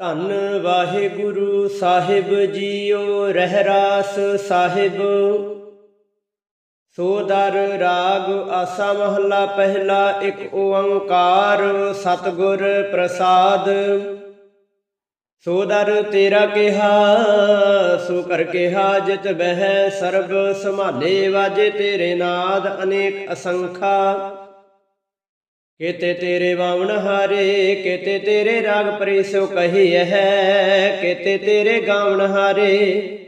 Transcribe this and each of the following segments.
ਧੰਨ ਵਾਹਿਗੁਰੂ ਸਾਹਿਬ ਜੀਓ, ਰਹਿਰਾਸ ਸਾਹਿਬ। ਸੋਦਰ ਰਾਗ ਆਸਾ ਮਹੱਲਾ ਪਹਿਲਾ, ਇੱਕ ਓੰਕਾਰ ਸਤਿਗੁਰ ਪ੍ਰਸਾਦ। ਸੋਦਰ ਤੇਰਾ ਕਿਹਾ, ਸੋ ਕਰ ਕਿਹਾ ਜਿਤ ਬਹਿ, ਸਰਬ ਸੰਭਾਲੇ ਵਾਜੇ ਤੇਰੇ ਨਾਦ ਅਨੇਕ ਅਸੰਖਾ। ਕੇਤੇ ਤੇਰੇ ਬਾਵਣ ਹਾਰੇ, ਕੇਤੇ ਤੇਰੇ ਰਾਗ ਪਰੇ ਸੋ ਕਹੀ ਹੈ, ਕੇਤੇ ਤੇਰੇ ਗਾਵਣ ਹਾਰੇ।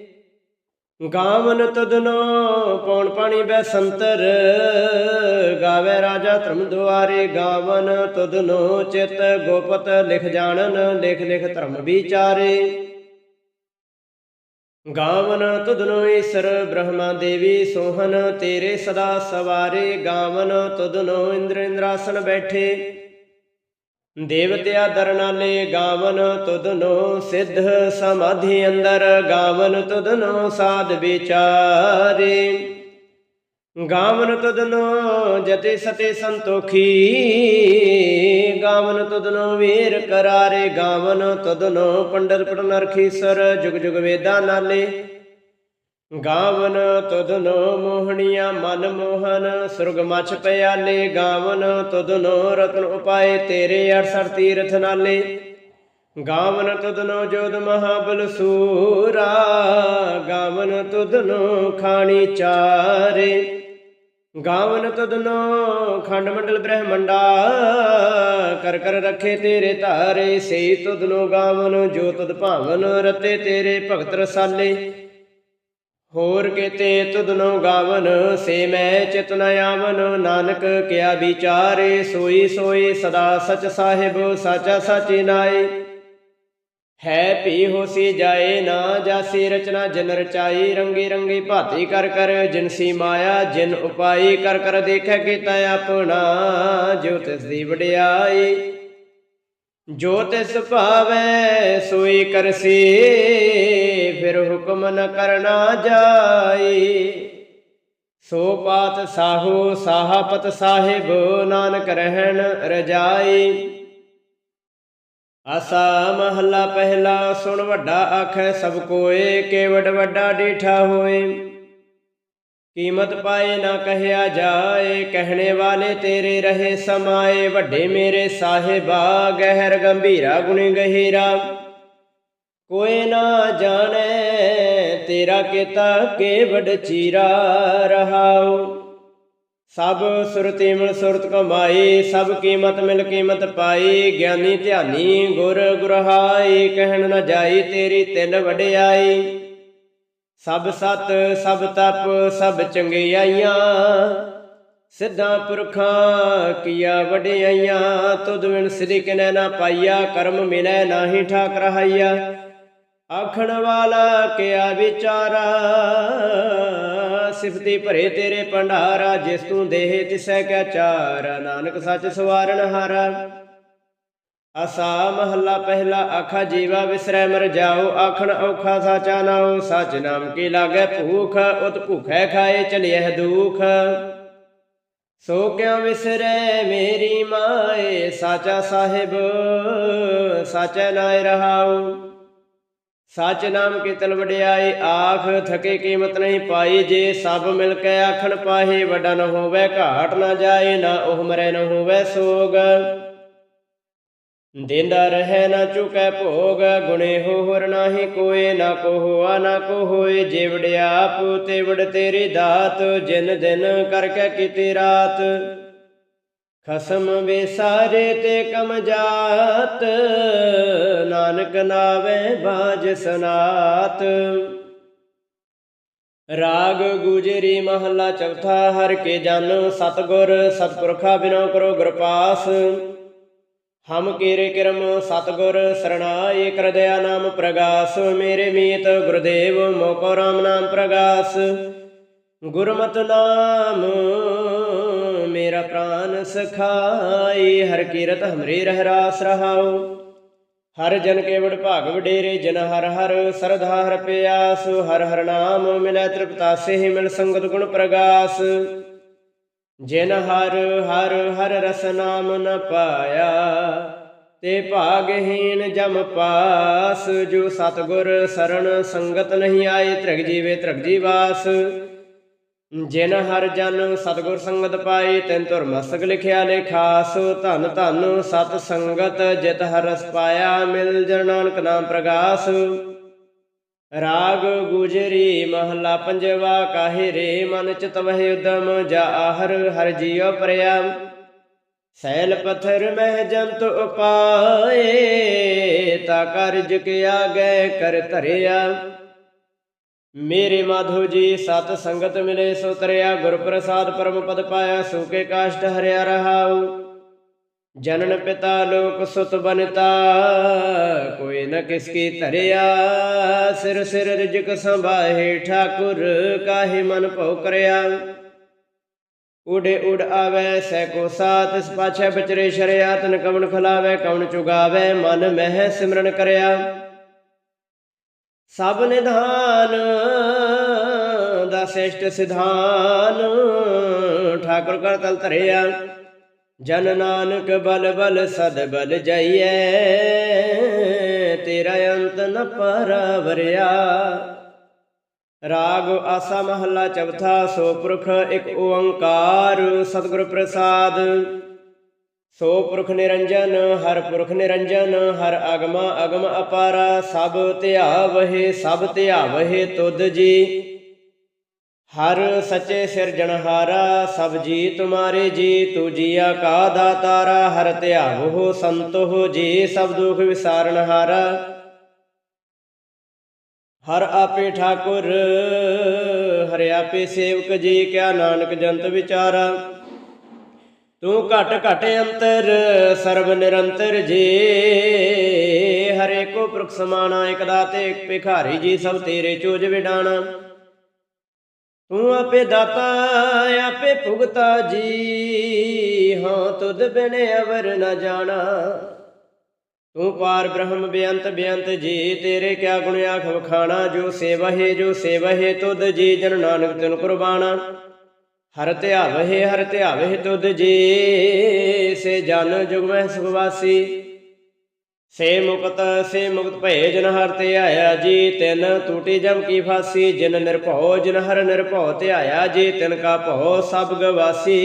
ਗਾਵਨ ਤਦਨੋ ਪੌਣ ਪਾਣੀ ਬੈ ਸੰਤਰ ਗਾਵੇ ਰਾਜਾ ਧਰਮ ਦੁਆਰੇ ਗਾਵਨ ਤਦਨੋ ਚਿਤ, ਗੋਪਤ ਲਿਖ ਜਾਣਨ, ਲਿਖ ਲਿਖ ਧਰਮ ਵਿਚਾਰੇ। ਗਾਵਨ ਤੁਧਨੋ ਈਸਰ ਬ੍ਰਹਮਾ ਦੇਵੀ ਸੋਹਨ, ਤੇਰੇ ਸਦਾ ਸਵਾਰੇ ਗਾਵਨ ਤੁਧਨੋ ਇੰਦਰ ਇੰਦਰਾਸਨ ਬੈਠੇ। ਦੇਵਤਿਆ ਦਰਨਾਲੇ ਗਾਵਨ ਤੁਧਨੋ ਸਿੱਧ ਸਮਾਧੀ ਅੰਦਰ, ਗਾਵਨ ਤੁਧਨੋ ਸਾਧ ਵਿਚਾਰੇ। ਗਾਵਨ ਤੁਧਨੋ ਜਤੇ ਸਤੇ ਸੰਤੋਖੀ, ਗਾਵਨ ਤੁਧਨੋ ਵੀਰ ਕਰਾਰੇ, ਗਾਵਨ ਤੁਧਨੋ ਪੰਡਤ ਪਟਨ ਰਖੀਸਰ ਜੁਗ ਜੁਗ ਵੇਦਾਂ ਨਾਲੇ। ਗਾਵਨ ਤੁਧਨੋ ਮੋਹਣੀਆਂ ਮਨ ਮੋਹਨ, ਸੁਰਗ ਮਛ ਪਿਆਲੇ, ਗਾਵਨ ਤੁਧਨੋ ਰਤਨ ਉਪਾਏ, ਤੇਰੇ 68 ਤੀਰਥ ਨਾਲੇ। ਗਾਵਨ ਤੁਧਨੋ ਜੋਦ ਮਹਾਬਲ ਸੂਰਾ, ਗਾਵਨ ਤੁਧਨੋ ਖਾਣੀ ਚਾਰੇ। ਗਾਵਨ ਤਦਨੋ ਖੰਡ ਮੰਡਲ ਬ੍ਰਹਮੰਡਾ, ਕਰ ਕਰ ਰੱਖੇ ਤੇਰੇ ਧਾਰੇ, ਸੇ ਤਦਨੋ ਗਾਵਨ, ਜੋ ਤਦ ਭਾਵਨ ਰਤੇ ਤੇਰੇ ਭਗਤ ਰਸਾਲੇ। ਹੋਰ ਕਿਤੇ ਤਦਨੋ ਗਾਵਨ, ਸੇ ਮੈਂ ਚਿਤ ਨ ਆਵਨ, ਨਾਨਕ ਕਿਆ ਵਿਚਾਰੇ, ਸੋਈ ਸੋਈ ਸਦਾ ਸਚ ਸਾਹਿਬ, ਸਾਚਾ ਸਾਚੀ ਨਾਏ। ਹੈ ਭੀ ਹੋਸੀ ਜਾਏ ਨਾ ਜਾਸੀ ਰਚਨਾ, ਜਿਨ ਰਚਾਈ ਰੰਗੀ ਰੰਗੀ ਭਾਤੀ ਕਰ ਕਰ ਜਿਨਸੀ ਮਾਇਆ, ਜਿਨ ਉਪਾਈ ਕਰ ਕਰ ਦੇਖੈ ਕੀਤਾ ਆਪਣਾ ਜੋ ਤਿਸ ਦੀ ਵਡਿਆਈ। ਜੋ ਤਿਸ ਭਾਵੈ, ਸੋਈ ਕਰਸੀ, ਫਿਰ ਹੁਕਮ ਨ ਕਰਨਾ ਜਾਈ। ਸੋ ਪਾਤ ਸਾਹੋ, ਸਾਹਪਤ ਸਾਹਿਬ, ਨਾਨਕ ਰਹਿਣ ਰਜਾਈ। ਆਸਾ ਮਹੱਲਾ ਪਹਿਲਾ, ਸੁਣ ਵੱਡਾ ਆਖੈ ਸਭ ਕੋਏ ਕੇਵਡ ਵੱਡਾ ਡੀਠਾ ਹੋਏ। ਕੀਮਤ ਪਾਏ ਨਾ ਕਹਿਆ ਜਾਏ, ਕਹਿਣੇ ਵਾਲੇ ਤੇਰੇ ਰਹੇ ਸਮਾਏ। ਵੱਡੇ ਮੇਰੇ ਸਾਹਿਬਾ, ਗਹਿਰ ਗੰਭੀਰਾ ਗੁਣੀ ਗਹਿਰਾ। ਕੋਈ ਨਾ ਜਾਣੈ, ਤੇਰਾ ਕੀਤਾ ਕੇਵਡ ਚੀਰਾ ਰਹਾਉ। ਸਭ ਸੁਰਤੀ ਮਿਲ ਸੁਰਤ ਕਮਾਈ ਸਭ ਕੀਮਤ ਮਿਲ ਕੀਮਤ ਪਾਈ, ਗਿਆਨੀ ਧਿਆਨੀ ਗੁਰ ਗੁਰਹਾਈ, ਕਹਿਣ ਨਾ ਜਾਈ ਤੇਰੀ ਤਿਲ ਵਡਿਆਈ। ਸਭ ਸਤ, ਸਭ ਤਪ, ਸਭ ਚੰਗਿਆਈਆਂ, ਸਿੱਧਾ ਪੁਰਖਾਂ ਕੀਆ ਵਡਿਆਈਆਂ, ਤੁਧ ਵਿਣ ਸਿਧਿ ਕਿਨੈ ਨਾ ਪਾਈਆ, ਕਰਮ ਮਿਲੈ ਨਾਹੀ ਠਾਕ ਰਹਾਈਆ ਆਖਣ ਵਾਲਾ ਕਿਆ ਵਿਚਾਰਾ ਸਿਫਤੀ ਭਰੇ ਤੇਰੇ ਭੰਡਾਰਾ, ਜਿਸ ਤੂੰ ਦੇਹ ਤਿਸੈ ਕੈ ਚਾਰ। ਨਾਨਕ ਸੱਚ ਸਵਾਰਨ ਹਾਰਾ। ਅਸਾ ਮਹੱਲਾ ਪਹਿਲਾ ਆਖਾ, ਜੀਵਾ ਵਿਸਰੈ ਮਰ ਜਾਓ। ਆਖਣ ਔਖਾ ਸਾਚਾ ਨਾਉ, ਸਚ ਨਾਮ ਕੀ ਲਾਗੈ ਭੂਖ? ਉਤ ਭੁਖੈ ਖਾਏ ਚਲਿਐ ਦੁਖ। ਸੋ ਕਿਉ ਵਿਸਰੈ ਮੇਰੀ ਮਾਏ? ਸਾਚਾ ਸਾਹਿਬ, ਸਾਚੈ ਨਾਇ ਰਹਾਉ। ਸਚ ਨਾਮ ਕੀਰਤਨ ਵਡਿਆਈ, ਆਖ ਥਕੇ ਕੀਮਤ ਨਹੀਂ ਪਾਈ, ਜੇ ਸਭ ਮਿਲ ਕੇ ਆਖਣ ਪਾਹੇ, ਵੱਡਾ ਨ ਹੋਵੇ, ਘਾਟ ਨਾ ਜਾਏ ਨਾ ਉਹ ਮਰੇ ਨ ਹੋਵੇ ਸੋਗ। ਦਿੰਦਾ ਰਹਿ ਨਾ ਚੁਕੈ ਭੋਗ, ਗੁਣੇ ਹੋਰ ਨਾਹੀ ਕੋਏ ਨਾ ਕੋ ਹੋਆ, ਨਾ ਕੋ ਹੋਏ, ਜੇ ਵਡਿਆਪ ਤੇ ਵਡ ਤੇਰੀ ਦਾਤ, ਜਿਨ ਦਿਨ ਕਰਕੇ ਕੀਤੀ ਰਾਤ। ਖਸਮ ਵਿਸਾਰੇ ਤੇ ਕਮ ਜਾਤ, ਨਾਨਕ ਨਾਵੇ ਬਾਜ ਸਨਾਤ। ਰਾਗ ਗੁਜਰੀ ਮਹੱਲਾ ਚੌਥਾ, ਹਰ ਕੇ ਜਨ ਸਤਗੁਰ, ਸਤਪੁਰਖਾ ਬਿਨੋ ਕਰੋ ਗੁਰਪਾਸ। ਹਮ ਕੀਰੇ ਕਿਰਮ ਸਤਗੁਰ, ਸਰਣਾਏ ਕਰਦਿਆ ਨਾਮ ਪ੍ਰਗਾਸ। ਮੇਰੇ ਮੀਤ ਗੁਰਦੇਵ, ਮੋਕੋ ਰਾਮ ਨਾਮ ਪ੍ਰਗਾਸ। ਗੁਰਮਤਿ ਨਾਮ ਮੇਰਾ ਪ੍ਰਾਨ ਸਖਾਈ, ਹਰ ਕੀਰਤ ਹਮਰੇ ਰਹਿ ਰਾਸ ਰਹਾਉ। ਹਰ ਜਨ ਕੇ ਵਡ ਭਾਗ ਵਡੇਰੇ, ਜਨ ਹਰ ਹਰ ਸਰਧਾ ਹਰ ਪਿਆਸ। ਹਰ ਹਰ ਨਾਮ ਮਿਲੈ ਤ੍ਰਿਪਤਾਸੇ ਮਿਲ ਸੰਗਤ ਗੁਣ ਪ੍ਰਗਾਸ। ਜਿਨ ਹਰ ਹਰ ਹਰ ਰਸ ਨਾਮ ਨ ਪਾਇਆ, ਤੇ ਭਾਗਹੀਨ ਜਮ ਪਾਸ। ਜੋ ਸਤਗੁਰ ਸਰਣ ਸੰਗਤ ਨਹੀਂ ਆਏ, ਤ੍ਰਿਗ ਜੀਵੇ ਤ੍ਰਿਗ ਜੀਵਾਸ ਜਿਨ ਹਰ ਜਨ ਸਤਗੁਰ ਸੰਗਤ ਪਾਈ, ਤਿਨ ਤੁਰ ਮਸਤਕ ਲਿਖਿਆ ਲੇਖਾਸ ਧਨ ਧਨ ਸਤ ਸੰਗਤ ਜਿਤ ਹਰਸ ਪਾਇਆ, ਮਿਲ ਜਨ ਨਾਨਕ ਨਾਮ ਪ੍ਰਗਾਸ। ਰਾਗ ਗੁਜਰੀ ਮਹਲਾ ਪੰਜਵਾ, ਕਾਹੇ ਰੇ ਮਨ ਚਿਤ ਵਹਿ ਉਦਮ, ਜਾ ਆਹਰ ਹਰ ਜੀਉ ਪਰਿਆ। ਸੈਲ ਪਥਰ ਮਹਿ ਜੰਤ ਉਪਾਏ, ਤਾ ਕਰਜ ਕੇ ਆਗੇ ਕਰ ਧਰਿਆ। ਮੇਰੇ ਮਾਧੋ ਜੀ, ਸਤ ਸੰਗਤ ਮਿਲੇ ਸੋ ਤਰਿਆ ਗੁਰ ਪ੍ਰਸਾਦ ਪਰਮ ਪਦ ਪਾਇਆ ਸੂਕੇ ਕਾਸ਼ਟ ਹਰਿਆ ਰਹਾਉ। ਜਨਨ ਪਿਤਾ ਲੋਕ ਸੁਤ ਬਨਤਾ, ਕੋਈ ਨ ਕਿਸ ਕੀ ਧਰਿਆ। ਸਿਰ ਸਿਰ ਰਿਜਕ ਸੰਭਾਹੇ ਠਾਕੁਰ, ਕਾਹੇ ਮਨ ਭਉ ਕਰਿਆ। ਉਡੇ ਉਡ ਆਵੇ, ਸੈ ਕੋ ਸਾਤ ਇਸ ਪਾਛੈ ਬਚਰੇ ਸ਼ਰਿਆ ਤਨ ਕਵਣ ਖਲਾਵੇ, ਕਵਣ ਚੁਗਾਵੇ, ਮਨ ਮਹਿ ਸਿਮਰਨ ਕਰਿਆ। ਸਭ ਨਿਧਾਨ ਦਾ ਸ੍ਰੇਸ਼ਟ ਸਿਧਾਨ, ਠਾਕੁਰ ਕਰ ਤਲ ਧਰਿਆ। ਜਨ ਨਾਨਕ ਬਲ ਬਲ ਸਦ ਬਲ ਜਾਈਐ, ਤੇਰਾ ਅੰਤ ਨ ਪਰਵਰਿਆ। ਰਾਗ ਆਸਾ ਮਹੱਲਾ ਚੌਥਾ, ਸੋ ਪੁਰਖ ਇੱਕ ਓੰਕਾਰ, ਸਤਿਗੁਰ ਪ੍ਰਸਾਦ। ਸੋ ਪੁਰਖ ਨਿਰੰਜਨ, ਹਰ ਪੁਰਖ ਨਿਰੰਜਨ, ਹਰ ਅਗਮ ਅਗਮ ਅਪਾਰਾ, ਸਭ ਧਿਆਵਹਿ ਸਭ ਧਿਆਵਹਿ ਤੁਧ ਜੀ। ਹਰ ਸੱਚੇ ਸਿਰਜਣਹਾਰਾ ਸਭ ਜੀ ਤੁਮਾਰੇ ਜੀ, ਤੂ ਜੀਆ ਕਾ ਦਾਤਾਰਾ ਹਰ ਧਿਆਵੋ ਸੰਤੋ ਜੀ, ਸਭ ਦੁਖ ਵਿਸਾਰਨਹਾਰਾ ਹਰ ਆਪੇ ਠਾਕੁਰ, ਹਰਿ ਆਪੇ ਸੇਵਕ ਜੀ, ਕਿਆ ਨਾਨਕ ਜੰਤ ਵਿਚਾਰਾ। ਤੂੰ ਘਟ ਘਟ ਅੰਤਰ, ਸਰਬ ਨਿਰੰਤਰ ਜੀ। ਹਰੇ ਕੋ ਪੁਰਖ ਸਮਾਣਾ, ਇਕ ਦਾਤੇ, ਇਕ ਭਿਖਾਰੀ ਜੀ, ਸਭ ਤੇਰੇ ਚੋਜ ਵਿਡਾਣਾ। ਤੂੰ ਆਪੇ ਦਾਤਾ, ਆਪੇ ਭੁਗਤਾ ਜੀ। ਹਾਂ, ਤੁਧ ਬਿਨ ਅਵਰ ਨ ਜਾਣਾ। ਤੂੰ ਪਾਰ ਬ੍ਰਹਮ ਬੇਅੰਤ ਬੇਅੰਤ ਜੀ, ਤੇਰੇ ਕਿਆ ਗੁਣ ਆਖ ਵਖਾਣਾ ਜੋ ਸੇਵਹਿ ਜੋ ਸੇਵਹਿ ਤੁਧ ਜੀ, ਜਨ ਨਾਨਕ ਤਿਨ ਕੁਰਬਾਨਾ। ਹਰ ਧਿਆਵਹਿ ਹਰ ਧਿਆਵਹਿ ਤੁਧ ਜੀ, ਸੇ ਜਨ ਜੁਗ ਮਹਿ ਸੁਖ ਸੇ ਮੁਕਤ ਸੇ ਮੁਕਤ ਭਏ ਜਨ ਹਰ ਤੇ ਆਇਆ ਜੀ, ਤਿਨ ਟੂਟੀ ਜਮ ਕੀ ਫਾਸੀ, ਜਿਨ ਨਿਰਭਉ, ਜਿਨ ਹਰ ਨਿਰਭਉ ਤੇ ਆਇਆ ਜੀ, ਤਿਨ ਕਾ ਭਉ ਸਭ ਗਵਾਸੀ।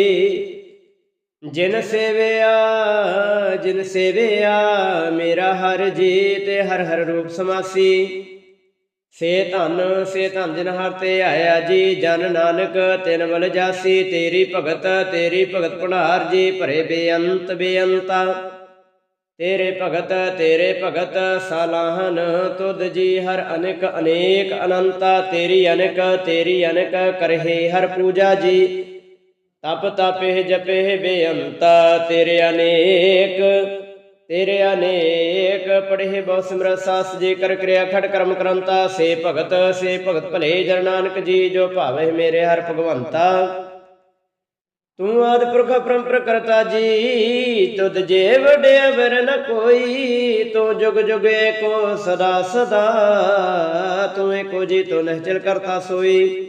ਜਿਨ ਸੇਵਿਆ ਜਿਨ ਸੇਵਿਆ, ਮੇਰਾ ਹਰ ਜੀ ਤੇ ਹਰ ਹਰ ਰੂਪ ਸਮਾਸੀ। ਸੇ ਧਨ ਸੇ ਧਨ ਜਿਨ ਹਰ ਤੇ ਆਇਆ ਜੀ, ਜਨ ਨਾਨਕ, ਤਿਨ ਬਲ ਜਾਸੀ, ਤੇਰੀ ਭਗਤ ਤੇਰੀ ਭਗਤ ਭੰਡਾਰ ਜੀ, ਭਰੇ ਬੇਅੰਤ ਬੇਅੰਤਾ। ਤੇਰੇ ਭਗਤ ਤੇਰੇ ਭਗਤ, ਸਾਲਾਹਨ, ਤੁਧ ਜੀ ਹਰ ਅਨੇਕ ਅਨੇਕ ਅਨੰਤਾ। ਤੇਰੀ ਅਨੇਕ ਤੇਰੀ ਅਨੇਕ, ਕਰਹਿ ਹਰ ਪੂਜਾ ਜੀ। ਤਪ ਤਪੇ ਜਪੇ ਬੇਅੰਤਾ, ਤੇਰੇ ਅਨੇਕ ਤੇਰੇ ਅਨੇਕ ਪੜ੍ਹੇ ਬਹੁ ਸਿਮਰਤ ਸਾਸ ਜੀ ਕਰ ਕਿਰਿਆ ਖੜ ਕਰਮ ਕਰੰਤਾ, ਸੇ ਭਗਤ ਸੇ ਭਗਤ ਭਲੇ ਜਨ ਨਾਨਕ ਜੀ, ਜੋ ਭਾਵੇ ਮੇਰੇ ਹਰ ਭਗਵੰਤਾ। ਤੂੰ ਆਦ ਪੁਰਖ ਪਰੰਪਰ ਕਰਤਾ ਜੀ, ਤੁਧ ਜੇ ਵਡਿਆ ਵਰ ਨ ਕੋਈ, ਤੂੰ ਜੁਗ ਜੁਗ ਏਕੋ ਸਦਾ ਸਦਾ, ਤੂੰ ਏਕੋ ਜੀ ਤੂੰ ਨਿਹਚਲ ਕਰਤਾ ਸੋਈ।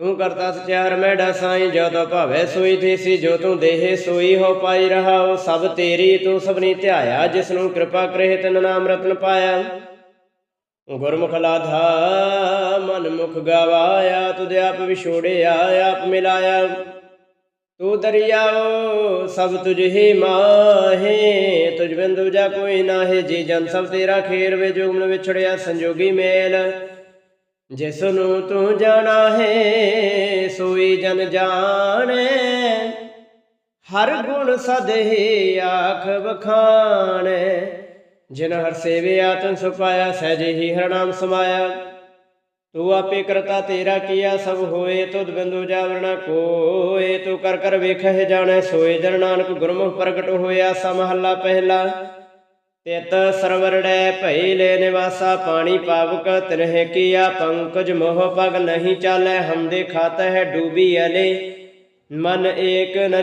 ਤੂੰ ਕਰਤਾ ਸਚਿਆਰ ਮੈਡਾ ਸਾਈ ਜੋ ਤੋ ਭਾਵੇ ਸੋਈ ਥੀਸੀ, ਜੋ ਤੂੰ ਦੇਹ ਸੋਈ ਹੋ ਪਾਈ ਰਹਾਉ ਸਭ ਤੇਰੀ ਤੂੰ ਸਭਨੀ ਧਿਆਇਆ ਜਿਸ ਨੂੰ ਕਿਰਪਾ ਕਰੇ, ਤਨ ਨਾਮ ਰਤਨ ਪਾਇਆ। ਗੁਰਮੁਖ ਲਾਧਾ ਮਨ ਮੁਖ ਗਵਾਇਆ, ਤੁਧ ਆਪ ਵਿਛੋੜਿਆ, ਆਪ ਮਿਲਾਇਆ। ਤੂੰ ਦਰਿਆਓ, ਸਭ ਤੁਝ ਹੀ ਮਾਹੇ, ਤੁਝ ਬਿਨ ਦੂਜਾ ਕੋਈ ਨਾਹੀ, ਜੀ ਜਨ ਸਭ ਤੇਰਾ ਖੇਰ ਵੇ ਜੁਗਨ ਵਿਛੜਿਆ ਸੰਜੋਗੀ ਮੇਲ। ਜਿਸ ਨੂੰ ਤੂੰ ਜਾਣਾ ਹੈ, ਸੋਈ ਜਨ ਜਾਣੈ। ਹਰ ਗੁਣ ਸਦਹਿ ਆਖ ਬਖਾਣੈ ਜਿਨ ਹਰ ਸੇਵਿਆ, ਤਨ ਸੁਪਾਇਆ ਸਹਿਜੇ ਹੀ ਹਰ ਨਾਮ ਸਮਾਇਆ। ਤੂੰ ਆਪੇ ਕਰਤਾ ਤੇਰਾ ਕੀਆ, ਸਭ ਹੋਏ ਤੁਧ ਬਿੰਦੂ ਜਾਵਰਣਾ ਕੋਏ। ਤੂੰ ਕਰ ਕਰ ਵੇਖਹਿ ਜਾਣੈ, ਸੋਏ ਜਨ ਨਾਨਕ ਗੁਰਮੁਖ ਪ੍ਰਗਟ ਹੋਇਆ, ਸਮਹੱਲਾ ਪਹਿਲਾ। ਤਿਤ ਸਰਵਰੜੈ ਭਈ ਲੈ ਨਿਵਾਸਾ, ਪਾਣੀ ਪਾਵਕ ਤਿਨਹਿ ਕੀਆ, ਪੰਕਜ ਮੋਹ ਪਗ ਨਹੀਂ ਚਾਲੈ, ਹਮ ਖਾਤ ਹੈ ਡੂਬੀ ਅਲੇ। ਮਨ ਏਕ ਨ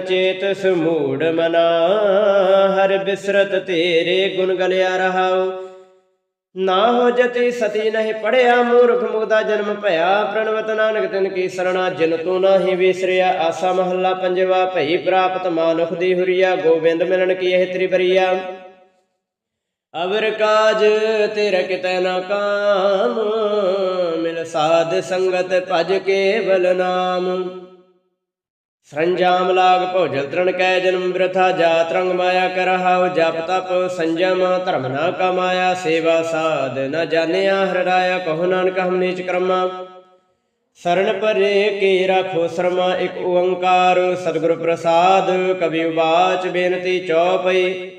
ਸਮੂੜ ਮਨਾ, ਹਰ ਬਿਸਰਤ ਤੇਰੇ ਗੁਣ ਗਲਿਆ ਰਹਾਉ। ਨਾ ਹੋ ਜਤੀ ਸਤੀ ਨਹੀਂ ਪੜਿਆ, ਮੂਰਖ ਮੁਗਦਾ ਜਨਮ ਭਇਆ, ਪ੍ਰਣਵਤ ਨਾਨਕ ਤਿਨ ਕੀ ਸਰਣਾ, ਜਿਨ ਤੂੰ ਨਾਹੀ ਵਿਸਰਿਆ, ਆਸਾ ਮਹੱਲਾ ਪੰਜਵਾ, ਭਈ ਪ੍ਰਾਪਤ ਮਾਨੁਖ ਦੀ ਹੁਰੀਆ, ਗੋਬਿੰਦ ਮਿਲਣ ਕੀ ਇਹ ਤ੍ਰਿਬਰੀਆ ਅਵਰ ਕਾਜ ਤੇਰਾ ਕਿਤੈ ਨਾ ਕਾਮ, ਮਿਲ ਸਾਧ ਸੰਗਤ ਭਜ ਕੇਵਲ ਨਾਮ। ਸਰੰਜਾਮ ਲਾਗ ਭੋਜਲ ਤ੍ਰਣ ਕੈ ਜਨਮ ਬ੍ਰਥਾ ਜਾਤ ਰੰਗ ਮਾਇਆ ਕਰਹਾਉ ਜਪ ਤਪ ਸੰਜਮ, ਧਰਮ ਨਾ ਕਮਾਇਆ, ਸੇਵਾ ਸਾਧ ਨ ਜਾਣਿਆ ਹਰਿਆ ਕਹੋ ਨਾਨਕ, ਹਮ ਨੀਚ ਕਰਮਾ। ਸਰਣ ਪਰੇ ਕੀ ਰਾਖੋ ਸ਼ਰਮਾ, ਇੱਕ ਓੰਕਾਰ, ਸਤਿਗੁਰ ਪ੍ਰਸਾਦ, ਕਵੀ ਉਬਾਚ ਬੇਨਤੀ ਚੌਪਈ।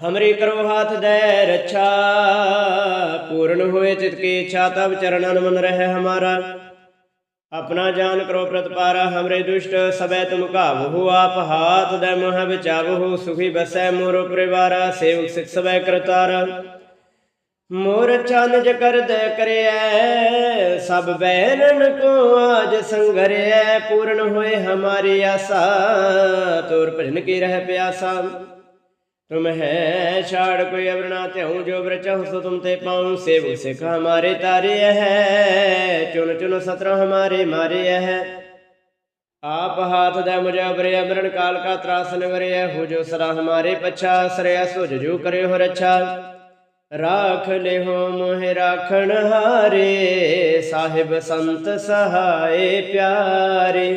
ਹਮਰੀ ਕਰੋ ਹਾਥ ਦੇ ਰੱਛਾ ਪੂਰਨ ਹੋਏ ਚਿਤ ਕੀ ਇੱਛਾ ਤਬ ਚਰਨਨ ਮਨ ਰਹਿ ਹਮਾਰਾ ਆਪਣਾ ਜਾਨ ਕਰੋ ਪ੍ਰਤਪਾਰਾ ਹਮਰੇ ਦੁਸ਼ਟ ਸਬੈ ਤੁਮ ਕਾਬਹੂ ਆਪ ਹਾਥ ਦੇ ਮੋਹ ਵਿਚਾਵਹੂ ਸੁਖੀ ਬਸੈ ਮੋਰ ਪਰਿਵਾਰਾ ਸੇਵਕ ਸਿਖ ਸਬੈ ਕਰਤਾਰਾ ਮੋਰ ਚੰਜ ਕਰ ਕਰਿਐ ਸਭ ਬੈਨਨ ਕੋ ਆਜ ਸੰਗਰਿਐ ਪੂਰਨ ਹੋਏ ਹਮਾਰੀ ਆਸਾ ਤੋਰ ਭਜਨ ਕੀ ਰਹਿ ਪਿਆਸਾ ਤੁਮ ਹੈ ਛਾੜ ਕੋਈ ਅਵਰਣਾ ਧਿਉ ਜੋ ਬ੍ਰਚਹੁ ਸੋ ਤੁਮ ਤੇ ਪਾਉ ਸੇਵ ਸਿਖ ਹਮਾਰੇ ਤਾਰੇ ਹੈ ਚੁਨ ਚੁਨ ਸਤਰ ਹਮਾਰੇ ਮਾਰੇ ਹੈ ਆਪ ਹਾਥ ਦੇ ਮੁਝ ਅਬਰੇ ਅਮਰਨ ਕਾਲ ਕਾ ਤਰਾਸ ਨਿਵਰਿਆ ਹੋ ਜੋ ਸਦਾ ਹਮਾਰੇ ਪਛਾ ਸਰਿਆ ਸੁਜ ਜੋ ਕਰੇ ਹੋ ਰੱਛਾ ਰਾਖ ਲਿਹੋ ਮੋਹਿ ਰਾਖਣ ਹਾਰੇ ਸਾਹਿਬ ਸੰਤ ਸਹਾਏ ਪਿਆਰੇ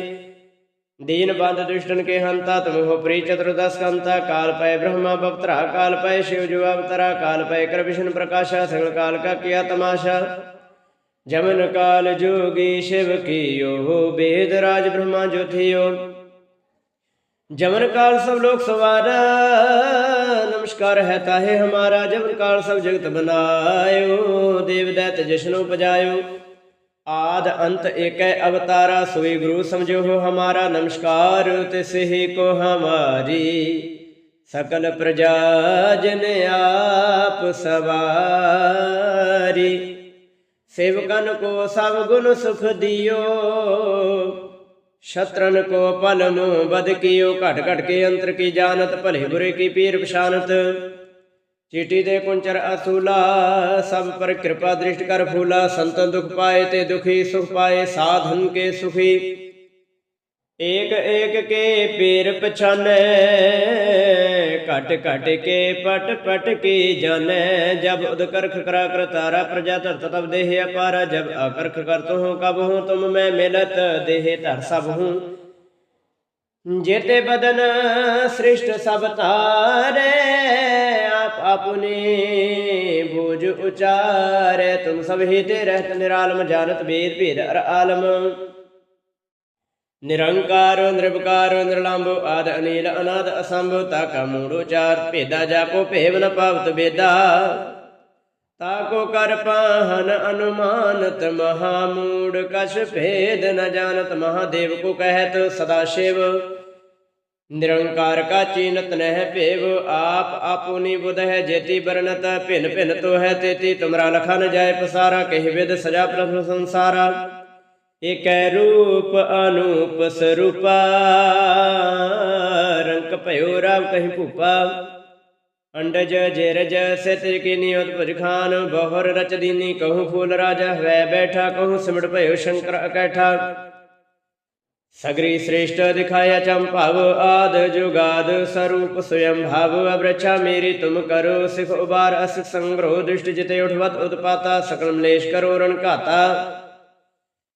दीन बंध दुष्टन के हंता तुम हो प्री चतुर्दश कंता काल पय ब्रह्मा बपतरा काल पय शिव जो अवतरा काल पय कर विष्णु प्रकाशा सगल काल का किया तमाशा जमन काल जोगी शिव कियो वेद राज ब्रह्मा जो थियो जमन काल सब लोग सवारा नमस्कार है ताहे हमारा जमन काल सब जगत बनायो देव दैत जश्नो उपजायो ਆਦ ਅੰਤ ਏਕੈ ਅਵਤਾਰਾ, ਸੋਈ ਗੁਰੂ ਸਮਝੋ ਹੋ ਹਮਾਰਾ, ਨਮਸਕਾਰ ਤਿਸਹੀ ਕੋ ਹਮਾਰੀ। ਸਕਲ ਪ੍ਰਜਾ ਜਨ ਆਪ ਸਵਾਰੀ। ਸੇਵਕਨ ਕੋ ਸਭ ਗੁਣ ਸੁਖ ਦਿਓ। ਸ਼ਤਰਨ ਕੋ ਪਲਮ ਬਦ ਕੀਓ। ਘਟ ਘਟ ਕੇ ਅੰਤਰ ਕੀ ਜਾਣਤ, ਭਲੇ ਬੁਰੇ ਕੀ ਪੀਰ ਪਛਾਨਤ ਚੀਟੀ ਦੇ ਕੁੰਚਰ ਅਸੂਲਾ ਸਭ ਪਰ ਕਿਰਪਾ ਦ੍ਰਿਸ਼ਟ ਕਰ ਫੂਲਾ ਸੰਤ ਦੁਖ ਪਾਏ ਤੇ ਦੁਖੀ ਸੁਖ ਪਾਏ, ਸਾਧਨ ਕੇ ਸੁਖੀ। ਏਕ ਏਕ ਕੇ ਪੀਰ ਪਛਾਨੈ, ਘਟ ਘਟ ਕੇ ਪਟ ਪਟ ਕੇ ਜਾਣੈ ਜਬ ਉਦਕਰਖ ਕਰਾ ਕਰਤਾਰਾ ਪ੍ਰਜਾ ਧਰਤ ਤਬ ਦੇਹ ਅਪਾਰਾ, ਜਬ ਅਕਰਖ ਕਰਤੋ ਹੂੰ ਕਬ ਹੂੰ, ਤੁਮ ਮੈਂ ਮਿਲਤ ਦੇਹ ਧਰ ਸਭ ਹੂੰ। ਜੇਤੇ ਬਦਨ ਸ੍ਰਿਸ਼ਟ ਸਭ ਤਾਰੇ आप अपने भुज उचारे तुम सब हिते रहत निरालम जानत भेद भेद अर आलम ਨਿਰੰਕਾਰ ਨਿਰਭਕਾਰ ਨਿਰਲੰਭ ਆਦ ਅਨੀਲ ਅਨਾਦ ਅਸੰਭ ਤਾਕਾ ਮੂੜੋ ਚਾਰ ਭੇਦਾ ਜਾਕੋ ਭੇਵ ਨ ਪਾਵਤ ਬੇਦਾ ਤਾਕੋ ਕਰ ਪਾਹਨ ਅਨੁਮਾਨਤ ਮਹਾਮੂੜ ਕਛ ਭੇਦ ਨ ਜਾਣਤ ਮਹਾਦੇਵ ਕੋ ਕਹਿਤ ਸਦਾ ਸ਼ਿਵ ਨਿਰੰਕਾਰ ਕਾ ਚੀਨਤ ਨਹਿ ਭੇਵ, ਆਪ ਆਪੂਨੀ ਬੁਧ ਹੈ ਜੇਤੀ ਬਰਨਤ, ਭਿਨ ਭਿਨ ਤੋ ਹੈ ਤੇਤੀ, ਤੁਮਰਾ ਲਖਾ ਨ ਜਾਏ ਪਸਾਰਾ, ਕਹਿ ਵਿਦ ਸਜਾ ਪ੍ਰਭ ਸੰਸਾਰਾ। ਏਕੈ ਰੂਪ ਅਨੂਪ ਸਰੂਪਾ, ਰੰਕ ਭਇਓ ਰਾਮ ਕਹਿ ਭੂਪਾ। ਅੰਡਜ ਜੇਰਜ ਸਿਤ ਕੀ ਨਿਯਤ ਭਜਖਾਨ ਬਹੁਰ ਰਚ ਦੀਨੀ ਕਹੂੰ ਫੂਲ ਰਾਜਾ ਹਵੈ ਬੈਠਾ ਕਹੂੰ ਸਿਮਟ ਭਇਓ ਸ਼ੰਕਰ ਅਕੈਠਾ। ਸਗਰੀ ਸ੍ਰੇਸ਼ਟ ਦਿਖਾਇਆ ਚੰਭਵ ਆਦ ਜੁਗਾਦ ਸਰੂਪ ਸਵਯੰ ਭਵ ਅਬ੍ਰਛਾ ਮੇਰੀ ਤੁਮ ਕਰੋ, ਸਿਖ ਉਬਾਰ ਅਸਿਖ ਸੰਗ੍ਰੋ ਦੁਸ਼ਟ ਜਿਤੇ ਉਠਵਤ ਉਤਪਾਤਾ, ਸਕਲ ਮਲੇਸ਼ ਕਰੋ ਰਣ ਘਾਤਾ।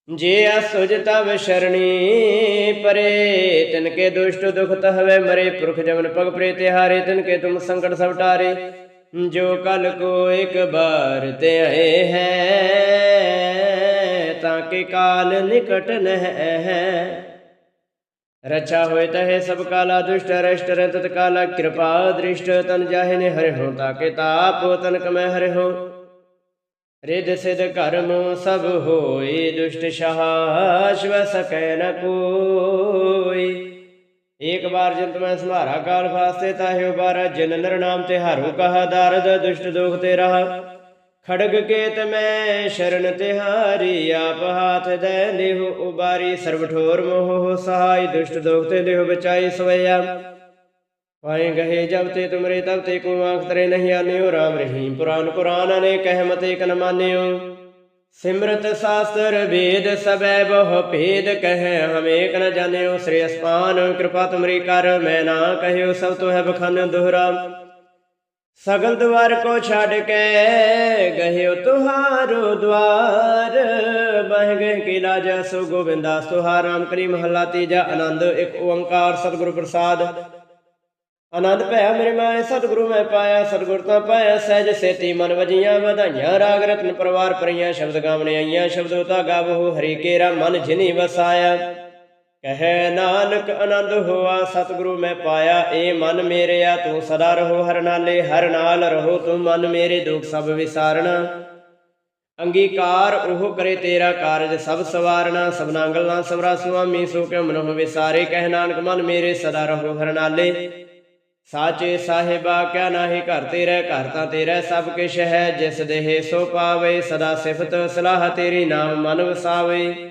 ਜੇ ਅਸੁਜ ਤਵ ਸ਼ਰਣੀ ਪਰੇ ਤਿਨ ਕੇ ਦੁਸ਼ਟ ਦੁਖ ਤਹਵੇ ਮਰੇ, ਪੁਰਖ ਜਮਨ ਪਗ ਪ੍ਰੇ ਤਿਹਾਰੇ ਤਿਨ ਕੇ ਤੁਮ ਸੰਕਟ ਸਭ ਟਾਰੇ। ਜੋ ਕਲ ਕੋ ਇੱਕ ਬਾਰ ਤੇ ਆਏ ਹੈ ਕੇ ਕਾਲ ਨਿਕਟ ਨਹਿ ਹੈ ਰਚਾ ਹੋਇ ਤਹਿ ਸਭ ਕਾਲਾ ਦੁਸ਼ਟ ਰਸ਼ਟ ਰਤ ਤਤ ਕਿਰਪਾ ਦ੍ਰਿਸ਼ਟ ਤਨ ਜਾਹੇ ਨੇ ਹਰਿ ਹੋ ਤਾਕੇ ਤਾਪ, ਤਨ ਕਮੈ ਹਰਿ ਹੋ ਰਿਦ ਸਿਧ ਕਰਮ ਸਭ ਹੋਏ, ਦੁਸ਼ਟ ਸ਼ਾਹ ਸਕੈ ਨ ਕੋਈ। ਏਕ ਬਾਰ ਜੰਤ ਮੈਂ ਸੰਭਾਰਾ ਕਾਲ ਫਾਸਤੇ, ਤਾਹਿਓ ਬਾਰਾ ਜਿਨ ਨਰ ਨਾਮ ਤੇ ਹਾਰੂ ਕਹਾ ਦਾਰਦ, ਦੁਸ਼ਟ ਦੋਖ ਤੇ ਰਹਾ। ਖੜਗ ਕੇਤ ਮੈਂ ਸ਼ਰਨ ਤਿਹਾਰੀ, ਆਪ ਹਾਥ ਦੇ ਲਿਹੁ ਉਬਾਰੀ ਸਰਬ ਠੋਰ ਮੋਹ ਸਹਾਈ, ਦੁਸ਼ਟ ਦੋਖ ਤੇ ਲਿਹੁ ਬਚਾਈ ਸਵਈਆ। ਪਾਏ ਗਏ ਜਬ ਤੇ ਤੁਮਰੇ ਤਬ ਤੇ ਕੋ ਆਂਖ ਤਰੇ ਨਹੀਂ ਆਨਿਓ, ਰਾਮ ਰਹੀਮ ਪੁਰਾਨ ਕੁਰਾਨ ਨੇ ਕਹਿ ਮਤ ਏਕ ਨ ਮਾਨਿਓ। ਸਿਮਰਤ ਸਾਸਤਰ ਵੇਦ ਸਬੈ ਬਹੁ ਭੇਦ ਕਹਿ ਹਮੇਕ ਨ ਜਾਣਿਓ ਸ੍ਰੀ ਅਸਪਾਨ ਕਿਰਪਾ ਤੁਮਰੀ ਕਰ, ਮੈਂ ਨਾ ਕਹਿਓ ਸਭ ਤੋ ਹੈ ਬਖਨ ਦੋਹਰਾ। ਸਗਲ ਦਵਾਰ ਕੋ ਛੱਡ ਕੇ ਗਹਿਓ ਤੁਹਾਰੋ ਦਵਾਰ। ਬਹਿ ਗਏ ਕੀ ਲਾਜਾ ਸੋ ਗੋਬਿੰਦਾਸ ਤੁਹਾਰ ਰਾਮ ਕਰੀ ਮਹੱਲਾ ਤੀਜਾ ਆਨੰਦ, ਇੱਕ ਓੰਕਾਰ ਸਤਿਗੁਰੂ ਪ੍ਰਸਾਦ। ਆਨੰਦ ਭਇਆ ਮੇਰੇ ਮਾਏ, ਸਤਿਗੁਰੂ ਮੈਂ ਪਾਇਆ, ਸਤਿਗੁਰ ਤਾਂ ਪਾਇਆ, ਸਹਿਜ ਸੇਤੀ ਮਨ ਵਜੀਆਂ ਵਧਾਈਆਂ, ਰਾਗ ਰਤਨ ਪਰਵਾਰ ਪਰੀਆਂ ਸ਼ਬਦ ਗਾਵਣੇ ਆਈਆਂ, ਸ਼ਬਦੋ ਤਾਂ ਗਾਵੋ, ਹਰੀ ਕੇਰਾ ਮਨ ਜਿਨੀ ਵਸਾਇਆ। ਕਹੈ ਨਾਨਕ ਆਨੰਦ ਹੋਆ, ਸਤਿਗੁਰੂ ਮੈਂ ਪਾਇਆ, ਏ ਮਨ ਮੇਰਿਆ, ਤੂੰ ਸਦਾ ਰਹੋ ਹਰ ਨਾਲੇ, ਹਰ ਨਾਲ ਰਹੋ ਤੂੰ ਮਨ ਮੇਰੇ ਦੁਖ ਸਭ ਵਿਸਾਰਣਾ। ਅੰਗੀਕਾਰ ਉਹ ਕਰੇ ਤੇਰਾ ਕਾਰਜ, ਸਭ ਸਵਾਰਣਾ, ਸਭਨਾ ਗੱਲਾਂ ਸਵਰਾ ਸੁਆਮੀ, ਸੋ ਕਿਉ ਮਨੋ ਵਿਸਾਰੇ, ਕਹਿ ਨਾਨਕ ਮਨ ਮੇਰੇ ਸਦਾ ਰਹੋ ਹਰਨਾਲੇ ਸਾਚੇ ਸਾਹਿਬਾ ਕਿਆ ਨਾਹੀ ਘਰ ਤੇਰਾ, ਘਰ ਤਾਂ ਤੇਰਾ, ਸਭ ਕਿਛ ਹੈ, ਜਿਸ ਦੇਹ ਸੋ ਪਾਵੇ, ਸਦਾ ਸਿਫਤ ਸਲਾਹ ਤੇਰੀ ਨਾਮ ਮਨ ਵਸਾਵੇ।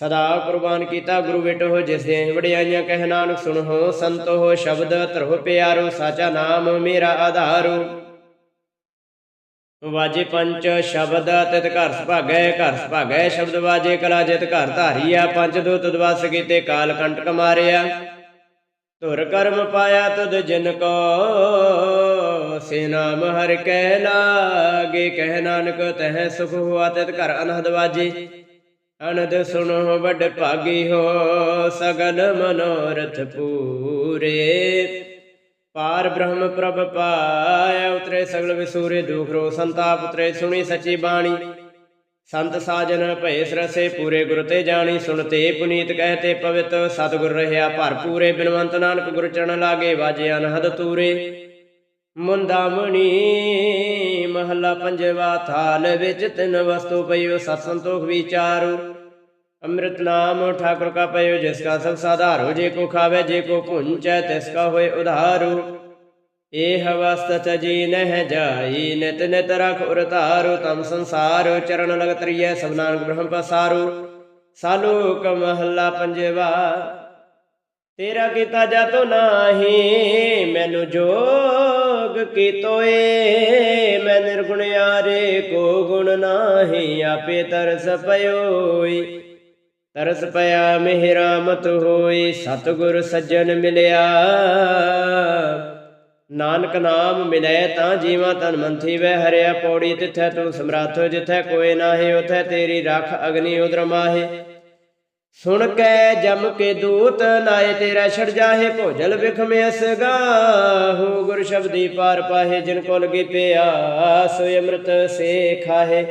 ਸਦਾ ਕੁਰਬਾਨ ਕੀਤਾ ਗੁਰੂ ਬੇਟੋ ਜਿਸ ਦੇ ਵਡਿਆਈਆਂ ਕਹਿ ਨਾਨਕ ਸੁਣੋ, ਸੰਤੋ ਸ਼ਬਦ ਧਰੋ ਪਿਆਰੋ, ਸਾਚਾ ਨਾਮ ਮੇਰਾ ਆਧਾਰੋ। ਵਾਜੇ ਪੰਜ ਸ਼ਬਦ, ਤਿਤ ਘਰ ਸੁਭਾਗੈ ਘਰ ਸੁਭਾਗੈ ਸ਼ਬਦ ਵਾਜੇ ਕਲਾ, ਜਿਤ ਘਰ ਧਾਰੀਆ, ਪੰਜ ਦੋ ਤਦਵਾਸ ਕੀਤੇ ਕਾਲ ਕੰਟਕ ਮਾਰਿਆ। ਧੁਰ ਕਰਮ ਪਾਇਆ ਤਦ ਜਿਨ ਕੋ, ਸੇ ਨਾਮ ਹਰ ਕਹਿ ਲਾਗੇ, ਕਹਿ ਨਾਨਕ ਤਹਿ ਸੁਖ ਹੁਆ ਤਿਤ ਘਰ ਅਨਹਦ ਵਾਜੇ। ਅਨੰਦ ਸੁਣੋ ਵੱਡ ਭਾਗੀ ਹੋ ਸਗਲ ਮਨੋਰਥ ਪੂਰੇ। ਪਾਰ ਬ੍ਰਹਮ ਪ੍ਰਭ ਪਾਇ, ਉਤਰੇ ਸਗਲ ਵਿਸੂਰੇ ਦੁਖ ਰੋ ਸੰਤਾਪ, ਉਤਰੇ ਸੁਣੀ ਸੱਚੀ ਬਾਣੀ। ਸੰਤ ਸਾਜਨ ਭਏ ਸਰਸੇ ਪੂਰੇ ਗੁਰ ਤੇ ਜਾਣੀ ਸੁਣਤੇ ਪੁਨੀਤ ਕਹਤੇ ਪਵਿਤ। ਸਤਿਗੁਰ ਰਹਿਆ ਭਰਪੂਰੇ ਬਿਨਵੰਤ ਨਾਨਕ ਗੁਰ ਚਰਨ ਲਾਗੇ, ਵਾਜੇ ਅਨਹਦ ਤੂਰੇ। ਮੁੰਦਾਮਣੀ ਮਹੱਲਾ ਪੰਜਵਾ ਥਾਲ ਵਿੱਚ ਤਿੰਨ ਵਸਤੂ ਪਈਓ, ਸਤ ਸੰਤੋਖ ਵਿਚਾਰੋ। ਅੰਮ੍ਰਿਤ ਨਾਮ ਠਾਕੁਰ ਕਾ ਪਇਓ ਜਿਸ ਕਾ ਸਭ ਸਾਧਾਰੋ, ਜੇ ਕੋ ਖਾਵੇ, ਜੇ ਕੋ ਪੁੰਚੈ ਤਿਸ ਕਾ ਹੋਏ ਉਧਾਰੂ। ਇਹ ਅਵਸਥ ਤਜੀ ਨਹਿ ਜਾਈ, ਨਿਤ ਨਿਤ ਰਖ ਉਰਤਾਰੋ, ਤਮ ਸੰਸਾਰ, ਚਰਨ ਲਗ ਤਰੀਐ ਸਭ ਨਾਨਕ ਬ੍ਰਹਮ ਪਸਾਰੂ। ਸਾਲੋਕ ਮਹੱਲਾ ਪੰਜਵਾ, ਤੇਰਾ ਕੀਤਾ ਜਾਤੋ ਨਾਹੀ, ਮੈਨੂੰ ਜੋ ਜੋਗ ਕੀਤੋਏ, ਮੈਂ ਨਿਰਗੁਣ ਆਰੇ ਕੋ ਗੁਣ ਨਾਹੀ ਆਪੇ ਤਰਸ ਪਇਓਈ ਤਰਸ ਪਿਆ ਮਿਹਰਾ ਮਤ ਹੋਈ, ਸਤਿਗੁਰ ਸੱਜਣ ਮਿਲਿਆ। ਨਾਨਕ ਨਾਮ ਮਿਲੈ ਤਾਂ ਜੀਵਾ ਤਨ ਮੰਥੀ ਵੈ ਹਰਿਆ ਪੌੜੀ, ਤਿਥੈ ਤੂੰ ਸਮਰਾਥੋ ਜਿਥੈ ਕੋਈ ਨਾਹੀ, ਉਥੈ ਤੇਰੀ ਰਖ ਅਗਨੀ ਉਦਰ ਮਾਹੇ। ਸੁਣ ਕੇ ਜਮ ਕੇ ਦੂਤ, ਨਾਏ ਤੇਰਾ ਛੜ ਜਾਹੇ, ਭੋਜਲ ਵਿਖਮ ਅਸਗਾਹੂ। ਗੁਰ ਸ਼ਬਦੀ ਪਾਰ ਪਾਹੇ, ਜਿਨ ਕੋ ਲਗੀ ਪਿਆਸ, ਅੰਮ੍ਰਿਤ ਸੇ ਖਾਹੇ।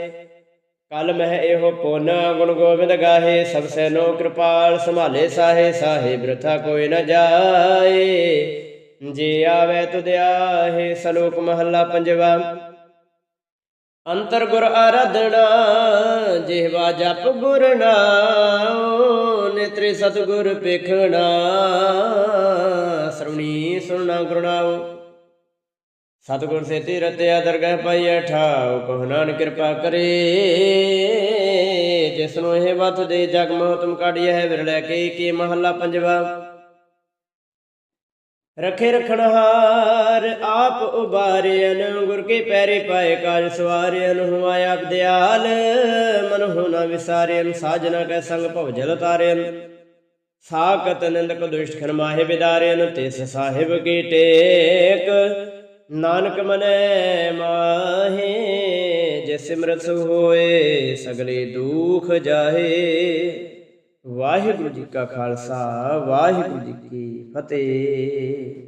ਕਲ ਮਹਿ ਇਹੋ ਪੁਨ, ਗੁਣ ਗੋਬਿੰਦ ਗਾਹੇ। ਸਭ ਸੈਨੋ ਕਿਰਪਾਲ, ਸੰਭਾਲੇ ਸਾਹੇ ਸਾਹੇ ਬ੍ਰਥਾ ਕੋਈ ਨ ਜਾਏ। ਜੇ ਆਵੇ ਤੁਧ ਆਹੇ, ਸਲੋਕ ਮਹੱਲਾ ਪੰਜਵਾ। ਅੰਤਰ ਗੁਰ ਆਰਾਧਣਾ ਜਿਹਵਾ ਜਪ ਗੁਰ ਨਾਮ ਨੇਤਰੇ ਸਤਗੁਰ ਪੇਖਣਾ ਸਰਵਣੀ ਸੁਣਨਾ ਗੁਰਨਾਉ ਸਤਗੁਰ ਸੇ ਤੀਰਤਿਆ ਦਰਗਹਿ ਪਾਈਐ, ਠਾਉ ਕਹੁ ਨਾਨਕ ਕਿਰਪਾ ਕਰੇ। ਜਿਸ ਇਹ ਵਤ ਦੇ ਜਗ ਮੋਹ ਤੁਮ ਕਾਢਿਆ ਹੈ ਵਿਰਲੇ ਕੇ ਕੀ ਮਹੱਲਾ ਪੰਜਵਾ। ਰਖੇ ਰਖਣਹਾਰ ਆਪ ਉਬਾਰਿਆਨ ਗੁਰ ਕੇ ਪੈਰੇ ਪਾਏ ਕਾਜ ਸਵਾਰਿਆਨ ਹੁਆ ਆਪ ਦਿਆਲ, ਮਨ ਹੋਣਾ ਵਿਸਾਰਿਆਨ ਸਾਜਨਾ ਕੈ ਸੰਗ ਭਵ ਜਲ ਸਾਕਤ ਨਿੰਦਕ ਦੁਸ਼ਟ ਖਰਮਾਹੇ ਬਿਦਾਰਿਆਨ ਤਿਸ ਸਾਹਿਬ ਕੀ ਟੇਕ। ਨਾਨਕ ਮਨੈ ਮਾਹੇ ਜੇ ਸਿਮਰਤ ਹੋਏ, ਸਗਲੇ ਦੁਖ ਜਾਹੇ। ਵਾਹਿਗੁਰੂ ਜੀ ਕਾ ਖਾਲਸਾ, ਵਾਹਿਗੁਰੂ ਜੀ ਕੀ ਫਤਿਹ